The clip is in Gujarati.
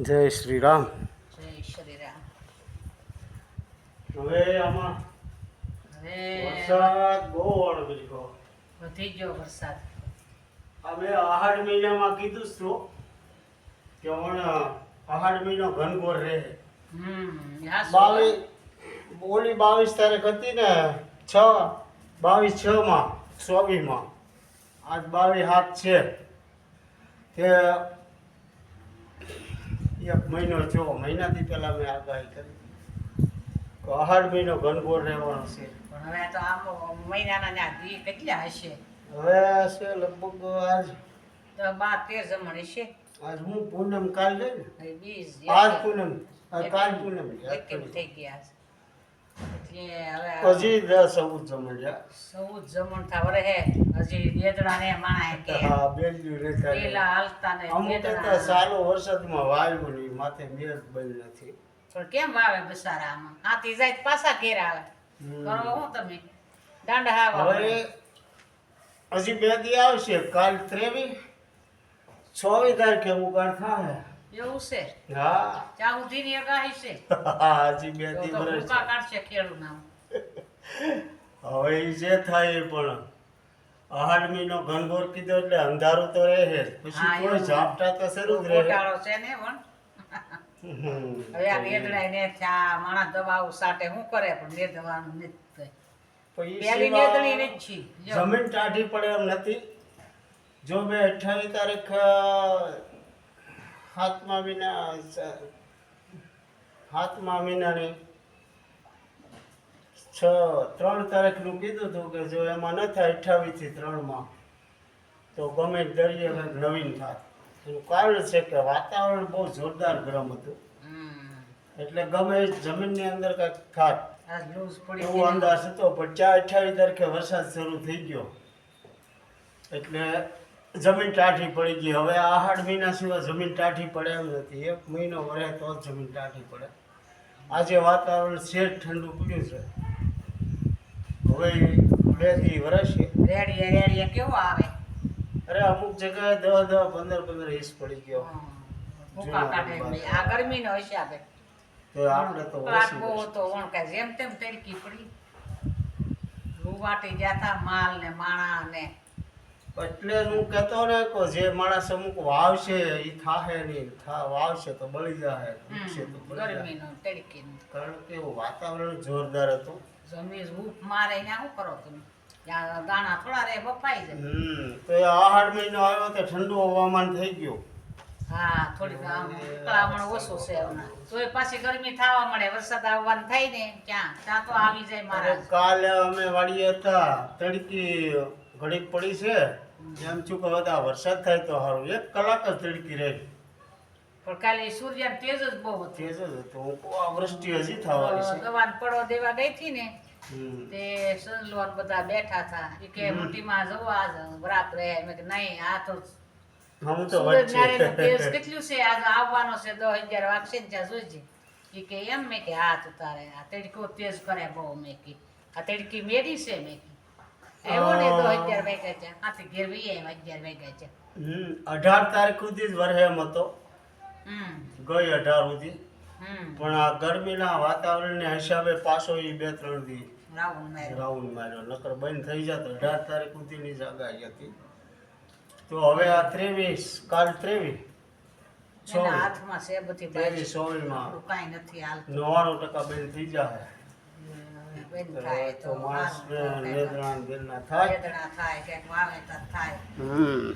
જય શ્રી રામ જય શ્રી રામ હવે આમાં વરસાદ બહુ વળી ગયો વધી ગયો વરસાદ. હવે આહાર મહિનામાં કીધું જ કે હમણ આહાર મહિનો ઘનઘોર રહે. હમ યા શું? બાવીસ ઓલી બાવીસ તારીખ હતી ને છ બાવીસ છ માં ચોવીસમાં આજ બાવીસ હાથ છે. તે એક મહિનો છો મહિનાથી પહેલા મેં આગાહી કરી. કે આહાડ મહિનો ઘનઘોર રહેવાનો છે. પણ હવે તો આમ મહિનાના ના દી કેટલા હશે? હવે હશે લગભગ આજ. તો બાર તેર જમણ હશે? આજ હું પૂનમ કાલ જાય ને આજ પૂનમ આ કાલ પૂનમ થઈ ગયા હજી દસ સૌ જમણ થા વરે હે. હજી બેદડા ને માણા કે હા બેલ્યું રહેતા પેલા હાલતા ને અમુક બેદડા. તો સારો વરસાદમાં વાયુ ની માથે મેર બંધ નથી. પણ કેમ વાવે બસારા આમાં હાથી જાય પાછા ઘેર આવે. કરો હું તમે. દાંડા હાવા હવે હજી બે દી આવશે કાલ ત્રેવીસ ચોવીસ તારીખે ઉગાડ થાય એવું છે? હા. ત્યાં સુધીની આગાહી છે. હજી બે દી તો ભૂકા કાઢશે ખેડૂત નામ. હવે જે થાય પણ આહાડ મહિનો ઘનઘોર કીધો એટલે અંધારું તો રહે પછી કોઈ ઝાપટા તો શરૂ જ રહે. છે ને પણ. હવે આ બેદડાય ને ત્યાં માણસ દવાઓ સાટે શું કરે પણ બે દવાનું નથી. જો. જમીન ટાઢી પડે એમ નથી. જો મેં અઠ્ઠાવીસ તારીખ અ, વિના હાથમાં સ- છ ત્રણ તારીખનું કીધું હતું કે જો એમાં ન થાય અઠ્ઠાવીસથી ત્રણમાં તો ગમે દરિયે કંઈક નવીન થાય. એનું કારણ છે કે વાતાવરણ બહુ જોરદાર ગરમ હતું. એટલે ગમે જમીનની અંદર કંઈક ખાટ પડી એવો અંદાજ હતો પણ ચાર અઠ્યાવીસ તારીખે વરસાદ શરૂ થઈ ગયો. એટલે જમીન ટાઢી પડી ગઈ. હવે આહાડ મહિના સિવાય જમીન ટાઢી પડે એમ નથી. એક મહિનો વરે તો જ જમીન ટાઢી પડે. આજે વાતાવરણ છે ઠંડુ પડ્યું છે. હવે બેથી વરસશે કેવો આવે? અરે અમુક જગ્યાએ દસ દસ પંદર પંદર ઇંચ પડી ગયો. આ ગરમીનો હિસાબે. તો આપણે તો જેમ તેમ તડકી પડી. રૂવાટી ગયા તા માલ ને માણા ને એટલે હું કહેતો ને કે જે માણસ અમુક વાવશે એ થાહે નહીં. થા વાવશે તો બળી જાય ઉગશે તો બળી ગરમીનો તડકીનો. કારણ કે એવું વાતાવરણ જોરદાર હતું. જમીન હૂફ મારે ને શું કરો તમે? દાણા થોડા રે બફાઈ જાય. હમ તો એ આહાર મહિનો આવ્યો તો ઠંડુ હવામાન થઈ ગયું. હા થોડીક ઉકળામણ ઓછું છે હમણાં. તોય પાછી ગરમી થવા મળે વરસાદ આવવાનું થાય ને ક્યાં? ત્યાં તો આવી જાય મારા કાલે અમે વાડીએ હતા તડકી ઘડીક પડી છે. એમ છું કે આ વરસાદ થાય તો સારું એક કલાક જ તડકી રહી. પણ કાલે સૂર્ય તેજ જ બહુ હતી. તેજ જ હતો. આ વૃષ્ટિ હજી થવાની છે. દવાન પડો દેવા ગઈ હતી ને તે સંજલોન બધા બેઠા હતા. એ કે મોટીમાં જવો આજ બરાબર રહે. મેં કે નહીં આ તો હું તો સૂરજ તેજ કેટલું છે? આજ આવવાનો છે દસ અગિયાર વાગશે ને ત્યાં જોઈજે એ કે એમ? મેં કે હાથ ઉતારે આ તડકો તેજ કરે બહુ. મેં કે આ તડકી મેરી છે? મેં કે એવો ને દસ અગિયાર વાગ્યા છે. આથી ઘેર વી આવ્યા અગિયાર વાગ્યા છે. હમ અઢાર તારીખ સુધી જ વરહે હતો. હમ. ગઈ અઢાર સુધી. હમ. પણ આ ગરમીના વાતાવરણને હિસાબે પાછો એ બે ત્રણ દી રાઉન્ડ માર્યો. નકર બંધ થઈ જતો. અઢાર તારીખ સુધીની જગાઈ હતી. તો હવે આ ત્રેવીસ કાલ ત્રેવીસ હાથમાં છે બધી બાજુ. કાંઈ નથી હાલ નવ્વાણું ટકા બંધ થઈ જાય બંધ થાય તો માણસ વેદના થાય. વેદના થાય. ક્યાંક વાવેતર થાય. હમ.